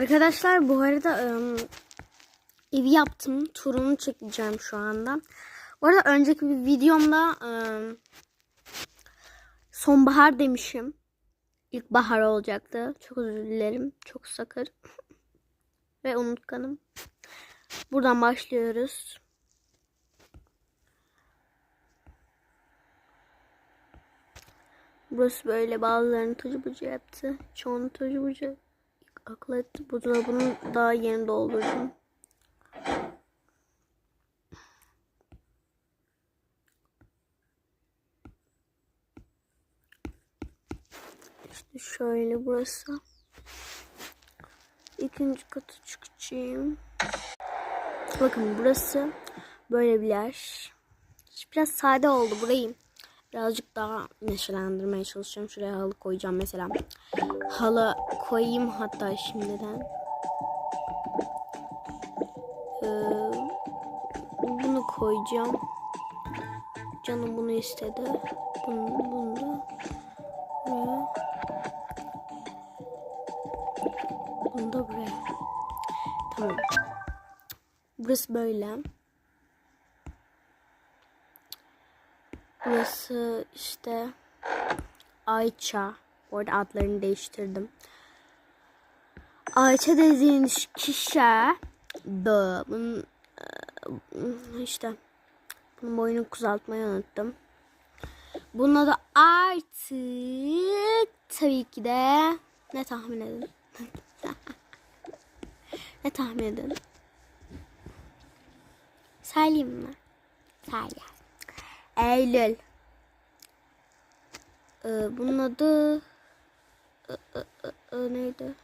Arkadaşlar bu arada ım, evi yaptım. Turunu çekeceğim şu anda. Bu arada önceki bir videomda ım, sonbahar demişim. İlkbahar olacaktı. Çok özür dilerim. Çok sakır. Ve unutkanım. Buradan başlıyoruz. Burası böyle bazılarını tucu bucu yaptı. Çoğunu tucu bucu akıl etti. Bu dolabını daha yeni doldurdum. İşte şöyle burası. İkinci katı çıkacağım. Bakın burası böyle bir yer. Biraz sade oldu burayı. Birazcık daha neşelendirmeye çalışacağım. Şuraya halı koyacağım mesela. Halı koyayım hatta şimdiden. Ee, bunu koyacağım. Canım bunu istedi. Bunu, bunu da buraya. Bunu da buraya. Tamam. Burası böyle. Burası işte Ayça. Bu arada adlarını değiştirdim. Ayça dediğiniz kişi da bunun e, işte bunun boyunu kuzaltmayı unuttum. Bunun adı artık tabii ki de ne tahmin edin? ne tahmin edin? Söyleyeyim mi? Söyle. Eylül. Ee, bunun adı Ee, e, e, e, neydi?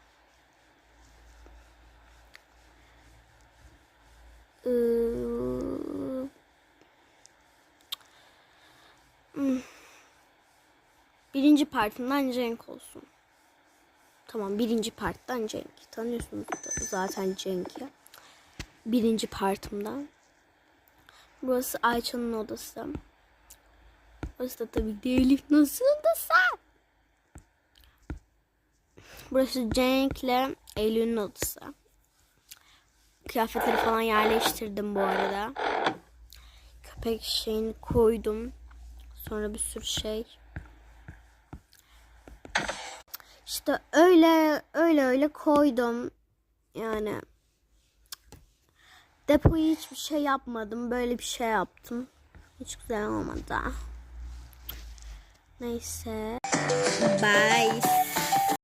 Ee, hmm. Birinci partinden Cenk olsun. Tamam birinci parttan Cenk. Tanıyorsunuz zaten Cenk'i. Birinci partımdan. Burası Ayça'nın odası. Burası da tabii ki Elif nasıl odası? Burası Cenk'le Eylül'ün odası. Kıyafetleri falan yerleştirdim bu arada. Köpek şeyini koydum. Sonra bir sürü şey. İşte öyle öyle öyle koydum. Yani depoyu hiçbir şey yapmadım. Böyle bir şey yaptım. Hiç güzel olmadı. nice set. Bye!